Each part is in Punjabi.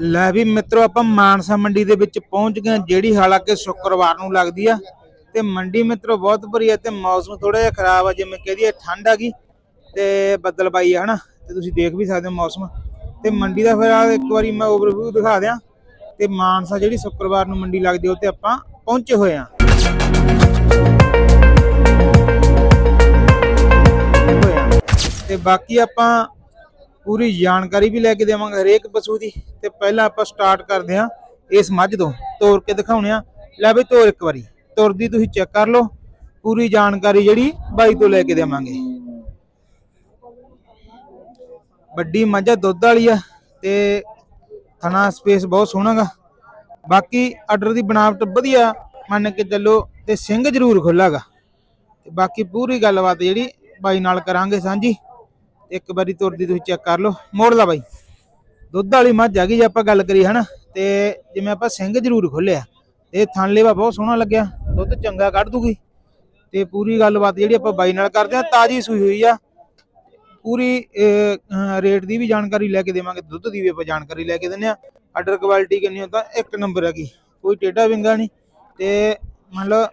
ਲੈ ਵੀ ਮਿੱਤਰੋ ਆਪਾਂ ਮਾਨਸਾ ਮੰਡੀ ਦੇ ਵਿੱਚ ਪਹੁੰਚ ਗਏ ਹਾਂ, ਜਿਹੜੀ ਹਾਲਾਂਕਿ ਸ਼ੁੱਕਰਵਾਰ ਨੂੰ ਲੱਗਦੀ ਆ। ਤੇ ਮੰਡੀ ਮਿੱਤਰੋ ਬਹੁਤ ਭਰੀ ਹੈ ਤੇ ਮੌਸਮ ਥੋੜਾ ਜਿਹਾ ਖਰਾਬ ਆ ਜਿਵੇਂ ਕਹਦੀ ਹੈ ਠੰਡ ਆ ਗਈ ਤੇ ਬੱਦਲ ਪਾਈ ਆ ਹਨਾ? ਤੇ ਤੁਸੀਂ ਦੇਖ ਵੀ ਸਕਦੇ ਹੋ ਮੌਸਮ। ਤੇ ਮੰਡੀ ਦਾ ਫਿਰ ਆ ਇੱਕ ਵਾਰੀ ਮੈਂ ਓਵਰਵਿਊ ਦਿਖਾ ਦਿਆਂ। ਤੇ ਮਾਨਸਾ ਜਿਹੜੀ ਸ਼ੁੱਕਰਵਾਰ ਨੂੰ ਮੰਡੀ ਲੱਗਦੀ ਆ, ਉਹ ਤੇ ਆਪਾਂ ਪਹੁੰਚੇ ਹੋਏ ਆ। ਤੇ ਬਾਕੀ ਆਪਾਂ ਪੂਰੀ ਜਾਣਕਾਰੀ ਵੀ ਲੈ ਕੇ ਦੇਵਾਂਗੇ ਹਰੇਕ ਪਸ਼ੂ ਦੀ ਤੇ ਪਹਿਲਾਂ ਆਪਾਂ ਸਟਾਰਟ ਕਰਦੇ ਹਾਂ ਇਸ ਮੱਝ ਤੋਂ ਤੋੜ ਕੇ ਦਿਖਾਉਣੇ ਆ ਲੈ ਬਈ ਤੋਰ ਇੱਕ ਵਾਰੀ ਤੁਰਦੀ ਤੁਸੀਂ ਚੈੱਕ ਕਰ ਲਓ, ਪੂਰੀ ਜਾਣਕਾਰੀ ਜਿਹੜੀ ਬਾਈ ਤੋਂ ਲੈ ਕੇ ਦੇਵਾਂਗੇ। ਵੱਡੀ ਮੱਝ ਆ, ਦੁੱਧ ਵਾਲੀ ਆ ਤੇ ਥਣਾ ਸਪੇਸ ਬਹੁਤ ਸੋਹਣਾਗਾ ਬਾਕੀ ਆਰਡਰ ਦੀ ਬਣਾਵਟ ਵਧੀਆ ਮੰਨ ਕੇ ਚੱਲੋ ਤੇ ਸਿੰਘ ਜ਼ਰੂਰ ਖੁੱਲਾਗਾ ਤੇ ਬਾਕੀ ਪੂਰੀ ਗੱਲਬਾਤ ਜਿਹੜੀ ਬਾਈ ਨਾਲ ਕਰਾਂਗੇ ਸਾਂਝੀ। ਇੱਕ ਵਾਰੀ ਤੁਰਦੀ ਤੁਸੀਂ ਚੈੱਕ ਕਰ ਲਓ। ਮੋੜ ਲਾ ਬਾਈ। ਦੁੱਧ ਵਾਲੀ ਮੱਝ ਆ ਗਈ ਜੇ ਆਪਾਂ ਗੱਲ ਕਰੀ ਹਨਾ? ਤੇ ਜਿਵੇਂ ਆਪਾਂ ਸਿੰਘ ਜ਼ਰੂਰ ਖੋਲਿਆ, ਤੇ ਥਣ ਲੇਵਾ ਬਹੁਤ ਸੋਹਣਾ ਲੱਗਿਆ। ਦੁੱਧ ਚੰਗਾ ਕੱਢ ਦੂਗੀ। ਤੇ ਪੂਰੀ ਗੱਲਬਾਤ ਜਿਹੜੀ ਆਪਾਂ ਬਾਈ ਨਾਲ ਕਰਦੇ ਆ ਤਾਜੀ ਸੂਈ ਹੋਈ ਆ। ਪੂਰੀ ਰੇਟ ਦੀ ਵੀ ਜਾਣਕਾਰੀ ਲੈ ਕੇ ਦੇਵਾਂਗੇ, ਦੁੱਧ ਦੀ ਵੀ ਆਪਾਂ ਜਾਣਕਾਰੀ ਲੈ ਕੇ ਦਿੰਨੇ ਆ ਆਰਡਰ ਕੁਆਲਿਟੀ ਕਿੰਨੀ ਹੁੰਦਾ ਇੱਕ ਨੰਬਰ ਹੈਗੀ ਕੋਈ ਟੇਢਾ ਵਿੰਗਾ ਨਹੀਂ। ਤੇ ਮੰਨ ਲਓ,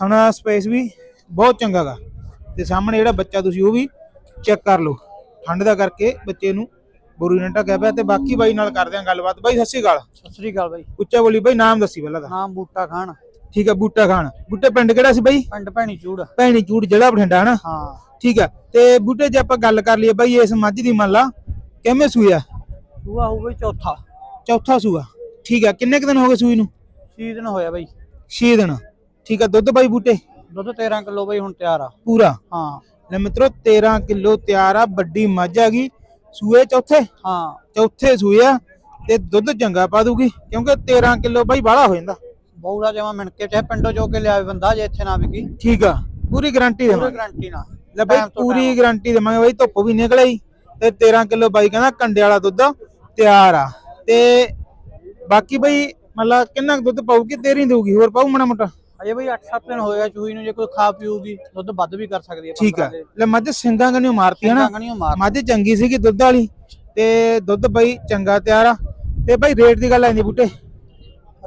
ਥਣਾ ਸਪੇਸ ਵੀ ਬਹੁਤ ਚੰਗਾ ਗਾ ਤੇ ਸਾਹਮਣੇ ਜਿਹੜਾ ਬੱਚਾ ਤੁਸੀਂ ਉਹ ਵੀ ਚੈੱਕ ਕਰ ਲਓ। ਠੰਡ ਦਾ ਕਰਕੇ ਬੱਚੇ ਨੂੰ ਬੁਰੀ ਨੇ ਢੱਕਿਆ ਪਿਆ ਤੇ ਬਾਕੀ ਬਾਈ ਨਾਲ ਕਰਦੇ ਆਂ ਗੱਲਬਾਤ। ਬਾਈ ਸਤਿ ਸ਼੍ਰੀ ਅਕਾਲ। ਸਤਿ ਸ੍ਰੀ ਅਕਾਲ ਬਾਈ। ਉੱਚਾ ਬੋਲੀ ਬਾਈ ਨਾਮ ਦੱਸੀ ਪਹਿਲਾਂ ਦਾ ਨਾਮ ਬੂਟਾ ਖਾਨ। ਠੀਕ ਆ ਬੂਟਾ ਖਾਨ। ਬੂਟੇ ਪਿੰਡ ਕਿਹੜਾ ਸੀ ਬਾਈ? ਪਿੰਡ ਭੈਣੀ ਚੂੜ। ਭੈਣੀ ਚੂੜ ਜ਼ਿਲ੍ਹਾ ਬਠਿੰਡਾ ਹਨਾ? ਹਾਂ। ਠੀਕ ਆ ਤੇ ਬੂਟੇ ਜੇ ਆਪਾਂ ਗੱਲ ਕਰ ਲਈਏ ਬਾਈ ਇਸ ਮੱਝ ਦੀ ਮੰਨ ਲਾ ਕਿਵੇਂ ਸੂਈ ਆ? ਸੂਆ ਹੋਊ ਬਈ ਚੌਥਾ। ਚੌਥਾ ਸੂਆ। ਠੀਕ ਆ ਕਿੰਨੇ ਕੁ ਦਿਨ ਹੋ ਗਏ ਸੂਈ ਨੂੰ? ਸੀਜ਼ਨ ਹੋਇਆ ਬਈ। 6 ਦਿਨ। ਠੀਕ ਆ ਦੁੱਧ ਬਾਈ ਬੂਟੇ? ਦੁੱਧ 13 ਕਿਲੋ ਬਈ ਹੁਣ ਤਿਆਰ ਆ। ਪੂਰਾ? ਹਾਂ। ਲੈ ਮਿੱਤਰੋ 13 ਕਿਲੋ ਤਿਆਰ ਆ ਵੱਡੀ ਮੱਝ ਆ ਗਈ। ਸੂਏ ਚੌਥੇ? ਹਾਂ। ਚੌਥੇ ਸੂਏ ਆ ਤੇ ਦੁੱਧ ਚੰਗਾ ਪਾ ਦੂਗੀ ਕਿਉਂਕਿ 13 ਕਿਲੋ ਬਾਈ ਬਾਹਲਾ ਹੋ ਜਾਂਦਾ। ਬਹੁੜਾ ਜਮਾ ਮਿਣ ਕੇ ਚਾਹੇ ਪਿੰਡੋਂ ਜੋ ਕੇ ਲਿਆਵੇ ਬੰਦਾ ਜੇ ਇੱਥੇ ਨਾ ਵਿਕੀ। ਠੀਕ ਆ ਪੂਰੀ ਗਾਰੰਟੀ ਪੂਰੀ ਦੇਵਾਂਗੇ। ਗਾਰੰਟੀ ਨਾ ਲੈ ਬਾਈ ਪੂਰੀ ਗਾਰੰਟੀ ਦੇਵਾਂਗੇ ਬਾਈ ਧੁੱਪ ਵੀ ਨਿਕਲੇ ਈ ਤੇ 13 ਕਿਲੋ ਬਾਈ ਕਹਿੰਦਾ ਕੰਡੇ ਵਾਲਾ ਦੁੱਧ ਤਿਆਰ ਆ। ਤੇ ਬਾਕੀ ਬਾਈ ਮਤਲਬ ਕਿੰਨਾ ਕੁ ਦੁੱਧ ਪਾਊਗੀ? ਤੇਰੀ ਦੇਊਗੀ ਹੋਰ ਪਾਊ ਮਣਾ ਮੋਟਾ? ਅਜੇ ਬਈ 8-7 ਦਿਨ ਹੋਏਗਾ ਚੂਈ ਨੂੰ ਜੇ ਕੋਈ ਖਾ ਪੀਊਗੀ ਦੁੱਧ ਵੱਧ ਵੀ ਕਰ ਸਕਦੀ ਹੈ ਠੀਕ ਆ ਲੈ ਮੱਝ ਸਿੰਘਾਂ ਕਨੀਓ ਮਾਰਤੀ ਕੰਗਣੀਆਂ ਮਾਰ ਮੱਝ ਚੰਗੀ ਸੀਗੀ ਦੁੱਧ ਵਾਲੀ ਤੇ ਦੁੱਧ ਬਾਈ ਚੰਗਾ ਤਿਆਰ ਆ। ਤੇ ਬਾਈ ਰੇਟ ਦੀ ਗੱਲ ਆਂਦੀ ਬੂਟੇ?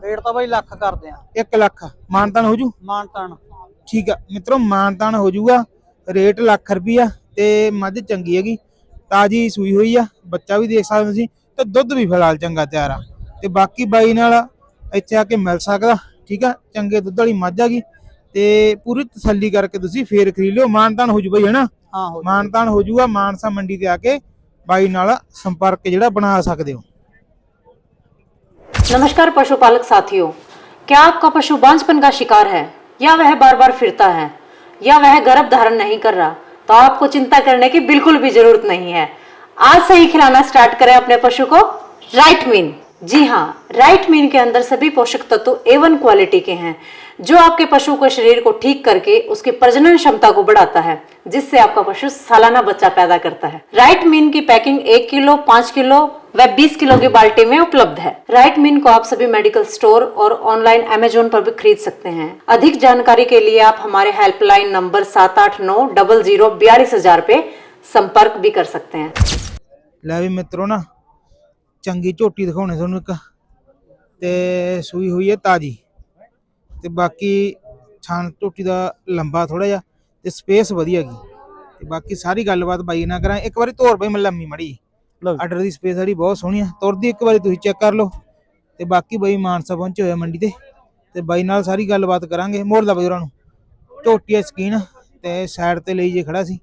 ਰੇਟ ਤਾਂ ਬਈ ਲੱਖ ਕਰਦੇ ਆ। 1 ਲੱਖ। ਮਾਨਤਾਨ ਹੋ ਜੂ ਮਾਨ ਤਾਨ ਠੀਕ ਆ। ਮਿੱਤਰੋ ਮਾਨਤਾਨ ਹੋ ਜਾਊਗਾ ਰੇਟ ਲੱਖ ਰੁਪਈਆ ਤੇ ਮੱਝ ਚੰਗੀ ਹੈਗੀ। ਤਾਜੀ ਸੂਈ ਹੋਈ ਆ। ਬੱਚਾ ਵੀ ਦੇਖ ਸਕਦੇ ਹੋ ਤੁਸੀਂ ਤੇ ਦੁੱਧ ਵੀ ਫਿਲਹਾਲ ਚੰਗਾ ਤਿਆਰ ਆ। ਤੇ ਬਾਕੀ ਬਾਈ ਨਾਲ ਇੱਥੇ ਆ ਕੇ ਮਿਲ ਸਕਦਾ। ਠੀਕ ਆ ਚੰਗੇ ਦੁੱਧ ਵਾਲੀ ਮੱਝ ਹੈਗੀ ਤੇ ਪੂਰੀ ਤਸੱਲੀ ਕਰਕੇ ਤੁਸੀਂ ਫੇਰ ਖਰੀਦ ਲਿਓ ਮਾਨਤਾਨ ਹੋ ਜੂ ਬਾਈ ਹਨਾ ਹਾਂ ਹੋ ਮਾਨਤਾਨ ਹੋ ਜੂਗਾ ਮਾਨਸਾ ਮੰਡੀ ਤੇ ਆ ਕੇ ਬਾਈ ਨਾਲ ਸੰਪਰਕ ਜਿਹੜਾ ਬਣਾ ਸਕਦੇ ਹੋ नमस्कार पशुपालक साथियों क्या आपका पशु बांझपन का शिकार है या वह बार बार फिरता है या वह गर्भ धारण नहीं कर रहा तो आपको चिंता करने की बिल्कुल भी जरूरत नहीं है आज से ही खिलाना स्टार्ट करें अपने पशु को राइट मीन जी हाँ राइट मीन के अंदर सभी पोषक तत्व एवन क्वालिटी के हैं, जो आपके पशु के शरीर को ठीक करके उसकी प्रजनन क्षमता को बढ़ाता है, जिससे आपका पशु सालाना बच्चा पैदा करता है। राइट मीन की पैकिंग एक किलो, पाँच किलो व 20 किलो की बाल्टी में उपलब्ध है। राइट मीन को आप सभी मेडिकल स्टोर और ऑनलाइन अमेजोन पर भी खरीद सकते हैं। अधिक जानकारी के लिए आप हमारे हेल्पलाइन नंबर सात आठ नौ डबल ज़ीरो बयालीस हज़ार पे संपर्क भी कर सकते हैं। मित्रों ना ਚੰਗੀ ਝੋਟੀ ਦਿਖਾਉਣੇ ਤੁਹਾਨੂੰ ਇੱਕ। ਤੇ ਸੂਈ ਹੋਈ ਹੈ ਤਾਜੀ। ਤੇ ਬਾਕੀ ਛਾਣ ਝੋਟੀ ਦਾ ਲੰਬਾ ਥੋੜਾ ਜਿਹਾ ਤੇ ਸਪੇਸ ਵਧੀਆ ਗਈ ਤੇ ਬਾਕੀ ਸਾਰੀ ਗੱਲਬਾਤ ਬਾਈ ਨਾਲ ਕਰਾਂ। ਇੱਕ ਵਾਰੀ ਤੋਰ ਬਈ ਮੈਂ ਲੰਮੀ ਮੜੀ ਆਰਡਰ ਦੀ ਸਪੇਸ ਸਾਡੀ ਬਹੁਤ ਸੋਹਣੀ ਆ। ਤੁਰਦੀ ਇੱਕ ਵਾਰੀ ਤੁਸੀਂ ਚੈੱਕ ਕਰ ਲਓ। ਤੇ ਬਾਕੀ ਬਾਈ ਮਾਨਸਾ ਪਹੁੰਚੇ ਹੋਏ ਆ ਮੰਡੀ ਤੇ। ਤੇ ਬਾਈ ਨਾਲ ਸਾਰੀ ਗੱਲਬਾਤ ਕਰਾਂਗੇ। ਮੋੜ ਦਾ ਬਈ ਉਹਨਾਂ ਨੂੰ। ਝੋਟੀ ਸਕੀਨ। ਤੇ ਸਾਈਡ ਤੇ ਲਈ ਜੇ ਖੜਾ ਸੀ।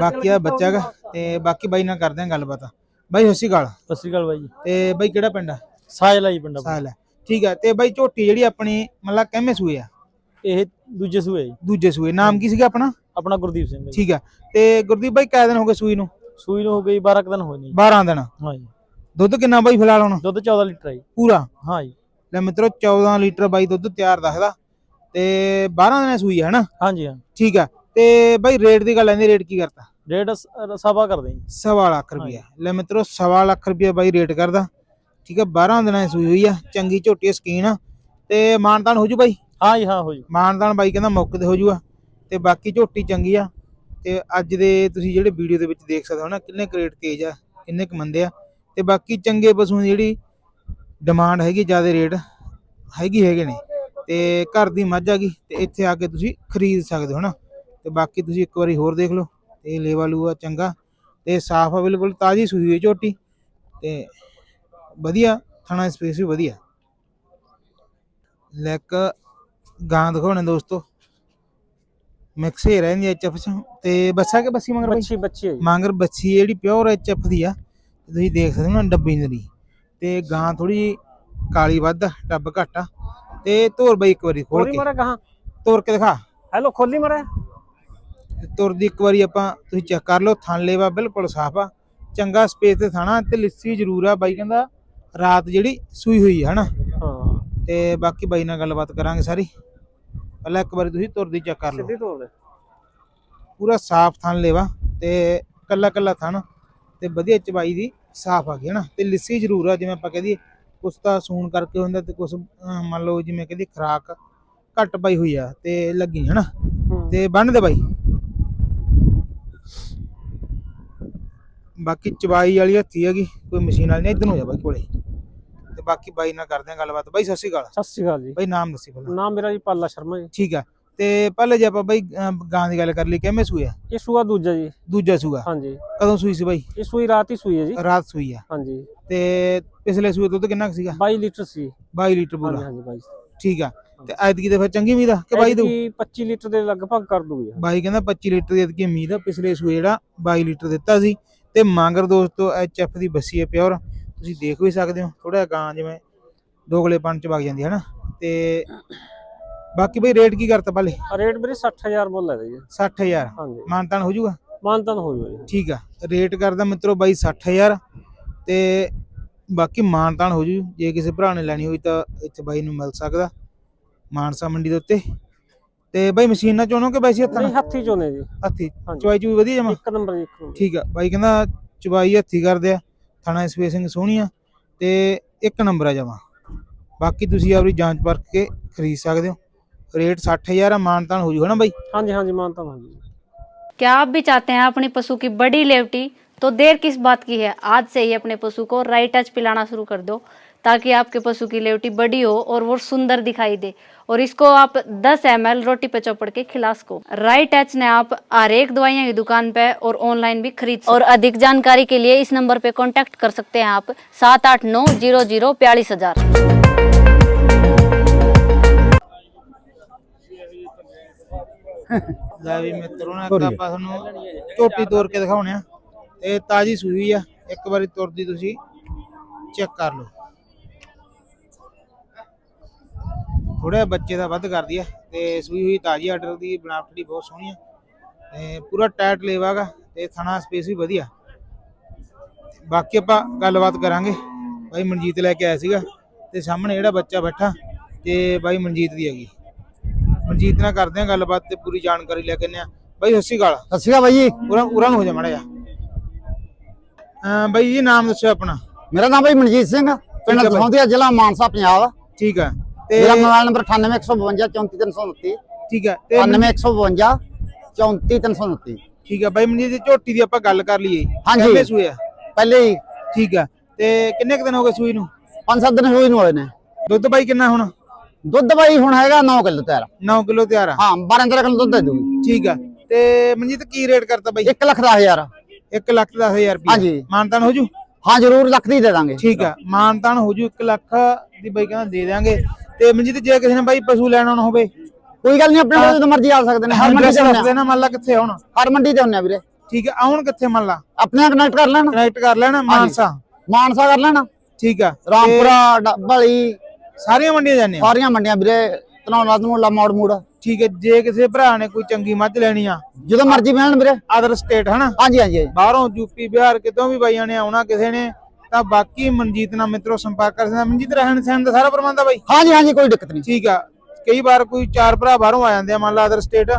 ਬਾਕੀ ਆ ਬੱਚਾ ਗਾ ਤੇ ਬਾਕੀ ਬਾਈ ਨਾਲ ਕਰਦੇ ਆ ਗੱਲਬਾਤ। ਬਾਈ ਸਤਿ ਸ਼੍ਰੀ ਅਕਾਲ। ਸਤਿ ਸ੍ਰੀ ਅਕਾਲ ਬਾਈ ਜੀ। ਤੇ ਬਾਈ ਕਿਹੜਾ ਪਿੰਡ ਆ? ਸਾਇਲ ਆਈ ਪਿੰਡ ਸਾਲ ਹੈ ਠੀਕ ਆ ਤੇ ਬਾਈ ਝੋਟੀ ਜਿਹੜੀ ਆਪਣੀ ਮਤਲਬ ਕਿੰਨੇ ਸੂਏ ਆ? ਇਹ ਦੂਜੇ ਸੂਏ ਜੀ। ਦੂਜੇ ਸੂਏ। ਨਾਮ ਕੀ ਸੀਗਾ ਆਪਣਾ? ਆਪਣਾ ਗੁਰਦੀਪ ਸਿੰਘ ਜੀ। ਠੀਕ ਆ ਤੇ ਗੁਰਦੀਪ ਬਾਈ ਕਿੰਨੇ ਦਿਨ ਹੋ ਗਏ ਸੂਈ ਨੂੰ? ਸੂਈ ਨੂੰ ਹੋ ਗਈ 12 ਕੁ ਦਿਨ ਹੋਏ ਨੇ ਜੀ। 12 ਦਿਨ। ਹਾਂ ਜੀ। ਦੁੱਧ ਕਿੰਨਾ ਬਾਈ ਫਿਲਹਾਲ ਹੁਣ? ਦੁੱਧ 14 ਲੀਟਰ ਹੈ ਜੀ। ਪੂਰਾ? ਹਾਂ ਜੀ। ਲੈ ਮਿੱਤਰੋ 14 ਲੀਟਰ ਬਾਈ ਦੁੱਧ ਤਿਆਰ ਦੱਸਦਾ। ਤੇ 12 ਦਿਨਾਂ ਸੂਈ ਹੈ ਹਨਾ? ਹਾਂ ਜੀ ਹਾਂ। ਠੀਕ ਆ ਤੇ ਬਾਈ ਰੇਟ ਦੀ ਗੱਲ ਆਂਦੀ ਰੇਟ ਕੀ ਕਰਤਾ? ਰੇਟ ਸ- ਸਭਾ ਕਰਦੇ ਜੀ ਸਵਾ ਲੱਖ ਰੁਪਇਆ। ਲੈ ਮਿੱਤਰੋ ਸਵਾ ਲੱਖ ਰੁਪਇਆ ਬਾਈ ਰੇਟ ਕਰਦਾ। ਠੀਕ ਆ 12 ਦਿਨਾਂ ਦੀ ਸੂਈ ਹੋਈ ਆ। ਚੰਗੀ ਝੋਟੀ ਸਕੀਨ ਆ। ਤੇ ਮਾਨਤਾਨ ਹੋ ਜੂ ਬਾਈ? ਹਾਂ ਜੀ ਹਾਂ ਹੋ ਜੀ। ਮਾਨਤਾਨ ਬਾਈ ਕਹਿੰਦਾ ਮੌਕੇ ਤੇ ਹੋ ਜੂਗਾ। ਤੇ ਬਾਕੀ ਝੋਟੀ ਚੰਗੀ ਆ। ਤੇ ਅੱਜ ਦੇ ਤੁਸੀਂ ਜਿਹੜੇ ਵੀਡੀਓ ਦੇ ਵਿੱਚ ਦੇਖ ਸਕਦੇ ਹੋ ਨਾ ਕਿੰਨੇ ਕ੍ਰੇਟ ਤੇਜ਼ ਆ ਕਿੰਨੇ ਕੁ ਮੰਦੇ ਆ। ਤੇ ਬਾਕੀ ਚੰਗੇ ਪਸ਼ੂਆਂ ਦੀ ਜਿਹੜੀ ਡਿਮਾਂਡ ਹੈਗੀ ਜ਼ਿਆਦਾ ਰੇਟ ਹੈਗੀ ਹੈਗੇ ਨੇ। ਤੇ ਘਰ ਦੀ ਮੱਝ ਆ ਗਈ ਤੇ ਇੱਥੇ ਆ ਕੇ ਤੁਸੀਂ ਖਰੀਦ ਸਕਦੇ ਹੋ ਨਾ। ਤੇ ਬਾਕੀ ਤੁਸੀਂ ਇੱਕ ਵਾਰੀ ਹੋਰ ਦੇਖ ਲਓ। ਤੇ ਲੇਵਾ ਲੂਆ ਚੰਗਾ ਤੇ ਸਾਫ਼ ਆ ਬਿਲਕੁਲ ਤਾਜ਼ੀ ਸੂਈ ਹੋਈ ਝੋਟੀ ਤੇ ਵਧੀਆ ਥਣਾ ਸਪੇਸ ਵੀ ਵਧੀਆ। ਲੈ ਇੱਕ ਗਾਂ ਦਿਖਾਉਣੇ ਦੋਸਤੋ। ਮਿਕਸ ਹੀ ਰਹਿੰਦੀ ਐਚ ਐਫ ਤੇ ਬੱਸਾ ਕੇ ਬੱਸੀ ਮਗਰ ਬੱਚੀ ਬੱਚੀ ਹੈ ਮਾਂਗਰ ਬੱਚੀ ਜਿਹੜੀ ਪਿਓਰ ਐਚ ਐਫ ਦੀ ਆ। ਤੁਸੀਂ ਦੇਖ ਸਕਦੇ ਹੋ ਨਾ ਡੱਬੀ ਦੀ ਤੇ ਗਾਂ ਥੋੜੀ ਕਾਲੀ ਵੱਧ ਡੱਬ ਘੱਟ ਆ। ਤੇ ਧੋਰ ਬਈ ਇੱਕ ਵਾਰੀ ਖੋਲ ਕੇ। ਤੋਰ ਕੇ ਦਿਖਾ। ਹੈਲੋ ਖੋਲੀ ਮਰਾ ਤੁਰ ਦੀ ਇੱਕ ਵਾਰੀ ਆਪਾਂ ਤੁਸੀਂ ਚੈੱਕ ਕਰ ਲਓ ਥਣ ਲੇਵਾ ਬਿਲਕੁਲ ਸਾਫ਼ ਆ। ਚੰਗਾ ਸਪੇਸ ਤੇ ਥਾਣਾ ਤੇ ਲਿੱਸੀ ਜ਼ਰੂਰ ਆ ਬਾਈ ਕਹਿੰਦਾ ਰਾਤ ਜਿਹੜੀ ਸੂਈ ਹੋਈ ਆ ਹਨਾ? ਹਾਂ। ਤੇ ਬਾਕੀ ਬਾਈ ਨਾਲ ਗੱਲਬਾਤ ਕਰਾਂਗੇ ਸਾਰੀ। ਪਹਿਲਾਂ ਇੱਕ ਵਾਰੀ ਤੁਸੀਂ ਤੁਰਦੀ ਚੈੱਕ ਕਰ ਲਓ। ਸਿੱਧੀ ਤੋੜ ਦੇ। ਪੂਰਾ ਸਾਫ਼ ਥਣ ਲੇਵਾ ਤੇ ਕੱਲਾ ਕੱਲਾ ਥਣ ਤੇ ਵਧੀਆ ਚਬਾਈ ਦੀ ਸਾਫ਼ ਆ ਗਈ ਹਨਾ? ਤੇ ਲਿੱਸੀ ਜ਼ਰੂਰ ਆ ਜਿਵੇਂ ਆਪਾਂ ਕਹਦੀ ਕੁਛ ਤਾਂ ਸੂਣ ਕਰਕੇ ਹੁੰਦਾ ਤੇ ਕੁਛ ਮੰਨ ਲਓ ਜਿਵੇਂ ਕਹਦੀ ਖਰਾਕ ਘੱਟ ਪਾਈ ਹੋਈ ਆ ਤੇ ਲੱਗੀ ਹਨਾ? ਹੂੰ। ਤੇ ਬੰਨ ਦੇ ਬਾਈ। ਬਾਕੀ ਚਬਾਈ ਵਾਲੀ ਹੱਥੀ ਹੈਗੀ ਕੋਈ ਮਸ਼ੀਨ ਵਾਲੀ ਨਹੀਂ ਇਧਰ ਨੂੰ ਜਾ ਬਾਈ ਕੋਲੇ। ਤੇ ਬਾਕੀ ਬਾਈ ਨਾਲ ਕਰਦੇ ਆ ਗੱਲਬਾਤ। ਬਾਈ ਸਤਿ ਸ਼੍ਰੀ ਅਕਾਲ। ਸਤਿ ਸ਼੍ਰੀ ਅਕਾਲ ਜੀ। ਬਾਈ ਨਾਮ ਦੱਸੀ ਪਹਿਲਾਂ। ਨਾਮ ਮੇਰਾ ਜੀ ਪਾਲਾ ਸ਼ਰਮਾ ਜੀ। ਠੀਕ ਆ। ਤੇ ਪਹਿਲੇ ਜੇ ਆਪਾਂ ਬਾਈ ਗਾਂ ਦੀ ਗੱਲ ਕਰ ਲਈ ਕਿਵੇਂ ਸੂਇਆ ਇਹ ਸੂਆ ਦੂਜਾ ਜੀ। ਦੂਜਾ ਸੂਆ। ਹਾਂਜੀ। ਕਦੋਂ ਸੂਈ ਸੀ ਬਾਈ? ਇਹ ਸੂਈ ਰਾਤ ਹੀ ਸੂਈ ਹੈ ਜੀ। ਰਾਤ ਸੂਈ ਆ। ਹਾਂਜੀ। ਤੇ ਪਿਛਲੇ ਸੂਏ ਦੁੱਧ ਕਿੰਨਾ ਸੀਗਾ? 22 ਲੀਟਰ ਸੀ। 22 ਲੀਟਰ ਹਾਂਜੀ ਪੂਰਾ। ਹਾਂਜੀ ਬਾਈ ਠੀਕ ਆ। ਤੇ ਐਤਕੀ ਤੇ ਫਿਰ ਚੰਗੀ ਉਮੀਦ ਆ ਕਿ ਬਾਈ ਦੂ ਐਤਕੀ 25 ਲੀਟਰ ਦੇ ਲਗਭਗ ਕਰ ਦੂਗੀ ਬਾਈ ਕਹਿੰਦਾ 25 ਲੀਟਰ ਦੀ ਐਤਕੀ ਉਮੀਦ ਆ ਪਿਛਲੇ ਸੂਏ ਜਿਹੜਾ 22 ਲੀਟਰ ਦਿੱਤਾ ਸੀ। ਤੇ ਮਾਂਗਰ ਦੋਸਤੋ ਐਫ ਦੀ ਬੱਸੀ ਹੈ ਪਿਓਰ। ਤੁਸੀਂ ਦੇਖ ਵੀ ਸਕਦੇ ਹੋ ਥੋੜਾ ਗਾਂ ਜਿਵੇਂ ਦੋਗਲੇ ਪਣ ਚ ਵਗ ਜਾਂਦੀ ਹੈ ਨਾ। ਤੇ ਬਾਕੀ ਬਈ ਰੇਟ ਕੀ ਕਰਤਾ ਪਹਿਲੇ? ਰੇਟ ਵੀਰੇ 60000 ਮੁੱਲ ਹੈ ਜੀ 60000 ਹਾਂਜੀ। ਮਾਨਤਾਨ ਹੋ ਜਾਊਗਾ ਮਾਨਤਨ ਹੋ ਜਾਊ ਜੀ। ਠੀਕ ਆ। ਰੇਟ ਕਰਦਾ ਮਿੱਤਰੋ ਬਾਈ 60000 ਤੇ ਬਾਕੀ ਮਾਨਤਾਨ ਹੋ ਜੂ। ਜੇ ਕਿਸੇ ਭਰਾ ਨੇ ਲੈਣੀ ਹੋਈ ਤਾਂ ਇੱਥੇ ਬਾਈ ਨੂੰ ਮਿਲ ਸਕਦਾ। ਮਾਨਸਾ ਮੰਡੀ ਦੇ ਉੱਤੇ। ਤੇ ਬਾਈ ਮਸ਼ੀਨਾਂ ਚੋਣੋ ਕਿ ਵੈਸੇ ਹੱਥਾਂ ਨਹੀਂ ਨਾਲ ਹੱਥੀ ਚੋਨੇ ਜੀ ਹੱਥੀ ਹਾਂਜੀ ਚਵਾਈ ਚੂਈ ਵਧੀਆ ਜਮਾ ਇੱਕ ਨੰਬਰ ਜੀ ਇੱਕ ਨੰਬਰ ਠੀਕ ਆ ਬਾਈ ਕਹਿੰਦਾ ਚਵਾਈ ਹੱਥੀ ਕਰਦੇ ਆ ਥਾਣਾ ਸਪੇਸਿੰਗ ਸੋਹਣੀ ਆ ਤੇ ਇੱਕ ਨੰਬਰ ਆ ਜਮਾ ਬਾਕੀ ਤੁਸੀਂ ਆਪਣੀ ਜਾਂਚ ਪਰਖ ਕੇ ਖਰੀਦ ਸਕਦੇ ਹੋ ਰੇਟ 60000 ਆ ਮਾਨਤਾਨ ਹੋ ਜੂ ਹਨਾ ਬਾਈ ਹਾਂਜੀ ਹਾਂਜੀ ਮਾਨਤਨ ਹੋ ਜਾਊ क्या आप भी चाहते हैं अपने पशु की बड़ी लेवटी तो देर किस बात की है आज से ही अपने पशु को राइट टच पिलाना शुरू कर दो ताकि आपके पशु की लेवटी बड़ी हो और वो सुंदर दिखाई दे और इसको आप 10 एम रोटी पे चौपड़ के खिला सको राइट टच ने आप हर एक दवाइयाँ की दुकान पे और ऑनलाइन भी खरीद और अधिक जानकारी के लिए इस नंबर पे कांटेक्ट कर सकते हैं आप सात आठ नौ जीरो जीरो बयालीस हजार ਲੈ ਵੀ ਮਿੱਤਰੋ ਨਾ ਇੱਕ ਆਪਾਂ ਤੁਹਾਨੂੰ ਝੋਟੀ ਤੋੜ ਕੇ ਦਿਖਾਉਣੇ ਆ ਤੇ ਤਾਜੀ ਸੂਈ ਆ ਇੱਕ ਵਾਰੀ ਤੁਰਦੀ ਤੁਸੀਂ ਚੈੱਕ ਕਰ ਲਓ ਥੋੜਾ ਬੱਚੇ ਦਾ ਵੱਧ ਕਰਦੀ ਆ ਤੇ ਸੂਈ ਹੋਈ ਤਾਜੀ ਆਰਡਰ ਦੀ ਬਣਾਵਟ ਬਹੁਤ ਸੋਹਣੀ ਆ। ਤੇ ਪੂਰਾ ਟਾਈਟ ਲੇਵਾਗਾ ਤੇ ਥਣਾ ਸਪੇਸ ਵੀ ਵਧੀਆ। ਬਾਕੀ ਆਪਾਂ ਗੱਲਬਾਤ ਕਰਾਂਗੇ। ਬਾਈ ਮਨਜੀਤ ਲੈ ਕੇ ਆਇਆ ਸੀਗਾ ਤੇ ਸਾਹਮਣੇ ਜਿਹੜਾ ਬੱਚਾ ਬੈਠਾ ਤੇ ਬਾਈ ਮਨਜੀਤ ਦੀ ਹੈਗੀ। ਮਨਜੀਤ ਨਾਲ ਕਰਦੇ ਆ ਗੱਲਬਾਤ ਤੇ ਪੂਰੀ ਜਾਣਕਾਰੀ ਲੈ ਕੇ ਆਉਂਦੇ ਆ। ਬਾਈ ਅਕਾਲ। ਸਤਿ ਸ਼੍ਰੀ ਅਕਾਲ ਬਾਈ ਉਰਾਂ ਉਰਾਂ ਨੂੰ ਹੋ ਜਾ ਮੜਾ ਜਾ ਬਾਈ ਜੀ ਨਾਮ ਦੱਸਿਓ ਆਪਣਾ। ਮੇਰਾ ਨਾਮ ਬਾਈ ਮਨਜੀਤ ਸਿੰਘ ਪਿੰਡ ਹੈ। ਦਸੌਂਦੀਆ ਜ਼ਿਲ੍ਹਾ ਮਾਨਸਾ ਪੰਜਾਬ। ਠੀਕ ਆ। ਤੇ ਮੇਰਾ ਮੋਬਾਈਲ ਨੰਬਰ 98152 34329 ਠੀਕ ਆ ਤੇ ਮਨ- 98152 34329 ਠੀਕ ਆ ਬਾਈ ਮਨਜੀਤ ਦੀ ਝੋਟੀ ਦੀ ਆਪਾਂ ਗੱਲ ਕਰ ਲਈਏ। ਹਾਂਜੀ। ਪਹਿਲੇ ਸੂਏ ਆ। ਪਹਿਲੇ ਹੀ। ਠੀਕ ਆ ਤੇ ਕਿੰਨੇ ਕੁ ਦਿਨ ਹੋ ਗਏ ਸੂਈ ਨੂੰ? 5-7 ਦਿਨ ਹੋਏ ਨੂੰ ਹੋਏ ਨੇ। ਦੁੱਧ ਬਾਈ ਕਿੰਨਾ ਹੁਣ? ਦੁੱਧ ਬਾਈ ਹੁਣ ਹੈਗਾ 9 ਕਿਲੋ ਤਿਆਰ। 9 ਕਿਲੋ ਤਿਆਰ ਹਾਂ 12-13 ਕਿਲੋ ਦੁੱਧ ਦੇ ਦੂਗੀ ਠੀਕ ਆ ਤੇ ਮਨਜੀਤ ਕੀ ਰੇਟ ਕਰਤਾ ਬਾਈ? 1 ਲੱਖ 10000 1 ਲੱਖ 10000 ਰੁਪਏ ਹਾਂਜੀ। ਮਾਨਤਾਨ ਹੋ ਜੂ? ਹਾਂ ਜ਼ਰੂਰ ਲੱਖ ਦੀ ਦੇ ਦਾਂਗੇ। ਠੀਕ ਆ ਮਾਨਤਾਨ ਹੋ ਜੂ 1 ਲੱਖ ਦੀ ਬਾਈ ਕਹਿੰਦਾ ਦੇ ਦਿਆਂਗੇ। ਤੇ ਮਨਜੀਤ ਜੇ ਕਿਸੇ ਨੇ ਬਾਈ ਪਸ਼ੂ ਲੈਣਾ ਹੋਣਾ ਹੋਵੇ। ਕੋਈ ਗੱਲ ਨਹੀਂ ਆਪਣੇ ਕੋਲ ਜਦੋਂ ਮਰਜ਼ੀ ਆ ਸਕਦੇ ਨੇ ਹਰ ਮੰਡੀ ਤੇ ਹੁੰਨੇ ਦੇਣਾ ਮੰਨ ਲਾ ਕਿੱਥੇ ਆਉਣ। ਹਰ ਮੰਡੀ ਤੇ ਹੁੰਨੇ ਵੀਰੇ। ਠੀਕ ਆ ਆਉਣ ਕਿੱਥੇ ਮੰਨ ਲਾ? ਆਪਣੇ ਕਨੈਕਟ ਕਰ ਲੈਣ। ਕਨੈਕਟ ਕਰ ਲੈਣਾ ਮਾਨਸਾ। ਮਾਨਸਾ। ਕਰ ਲੈਣ। ਠੀਕ ਆ ਰਾਮਪੁਰਾ ਡੱਬਲੀ। ਸਾਰੀਆਂ ਮੰਡੀਆਂ ਜਾਂਦੇ ਆ? ਸਾਰੀਆਂ ਮੰਡੀਆਂ ਵੀਰੇ ਤਨੌਲਾ ਤਨੌਲਾ ਮੋੜ ਮੋੜ। ਠੀਕ ਹੈ ਜੇ ਕਿਸੇ ਭਰਾ ਨੇ ਕੋਈ ਚੰਗੀ ਮੱਝ ਲੈਣੀ ਆ ਜਦੋਂ ਮਰਜ਼ੀ ਮਿਲਣ ਵੀਰੇ। ਅਦਰ ਸਟੇਟ ਹਨਾ? ਹਾਂਜੀ ਹਾਂਜੀ। ਬਾਹਰੋਂ ਯੂਪੀ ਬਿਹਾਰ ਕਿਤੋਂ ਵੀ ਬਾਈਆਂ ਨੇ ਆਉਣਾ ਕਿਸੇ ਨੇ ਤਾਂ ਬਾਕੀ ਮਨਜੀਤ ਨਾਲ ਮਿੱਤਰੋ ਸੰਪਰਕ ਕਰ ਸਕਦਾ ਮਨਜੀਤ ਰਹਿਣ ਸਹਿਣ ਦਾ ਸਾਰਾ ਪ੍ਰਬੰਧ ਆ ਬਾਈ? ਹਾਂਜੀ ਹਾਂਜੀ ਕੋਈ ਦਿੱਕਤ ਨਹੀਂ। ਠੀਕ ਆ। ਕਈ ਵਾਰ ਕੋਈ ਚਾਰ ਭਰਾ ਬਾਹਰੋਂ ਆ ਜਾਂਦੇ ਆ ਮੰਨ ਲਾ ਅਦਰ ਸਟੇਟ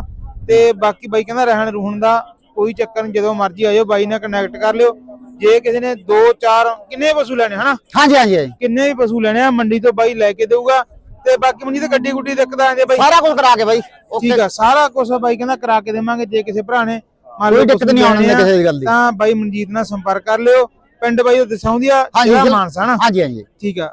ਤੇ ਬਾਕੀ ਬਾਈ ਕਹਿੰਦਾ ਰਹਿਣ ਰੂਹਣ ਦਾ ਕੋਈ ਚੱਕਰ ਨਹੀਂ ਜਦੋਂ ਮਰਜ਼ੀ ਆਇਓ ਬਾਈ ਨਾਲ ਕਨੈਕਟ ਕਰ ਲਿਓ। ਜੇ ਕਿਸੇ ਨੇ 2 4 ਕਿੰਨੇ ਪਸ਼ੂ ਲੈਣੇ ਹਨਾ? ਹਾਂਜੀ ਹਾਂਜੀ ਹਾਂਜੀ। ਕਿੰਨੇ ਵੀ ਪਸ਼ੂ ਲੈਣੇ ਆ ਮੰਡੀ ਤੋਂ ਬਾਈ ਲੈ ਕੇ ਦੇਊਗਾ। ਤੇ ਬਾਕੀ ਮਨਜੀਤ ਗੱਡੀ ਗੁੱਡੀ ਦਿੱਕਤ ਆ ਜਾਂਦੀ ਆ ਬਾਈ? ਸਾਰਾ ਕੁਝ ਕਰਾ ਕੇ ਬਾਈ। ਠੀਕ ਆ ਸਾਰਾ ਕੁਝ ਬਾਈ ਕਹਿੰਦਾ ਕਰਾ ਕੇ ਦੇਵਾਂਗੇ ਜੇ ਕਿਸੇ ਭਰਾ ਨੇ ਮੰਨ ਕੋਈ ਲਓ ਦਿੱਕਤ ਨਹੀਂ ਆਉਣੀ ਕਿਸੇ ਗੱਲ ਦੀ। ਤਾਂ ਬਾਈ ਮਨਜੀਤ ਨਾਲ ਸੰਪਰਕ ਕਰ ਲਿਓ। ਪਿੰਡ ਬਾਈ ਉਹ ਦਸਾਉਂਦੀ ਆ ਹਾਂਜੀ, ਜ਼ਿਲ੍ਹਾ ਜ਼ਿਲ੍ਹਾ- ਮਾਨਸਾ ਨਾ? ਹਾਂਜੀ ਹਾਂਜੀ। ਠੀਕ ਆ।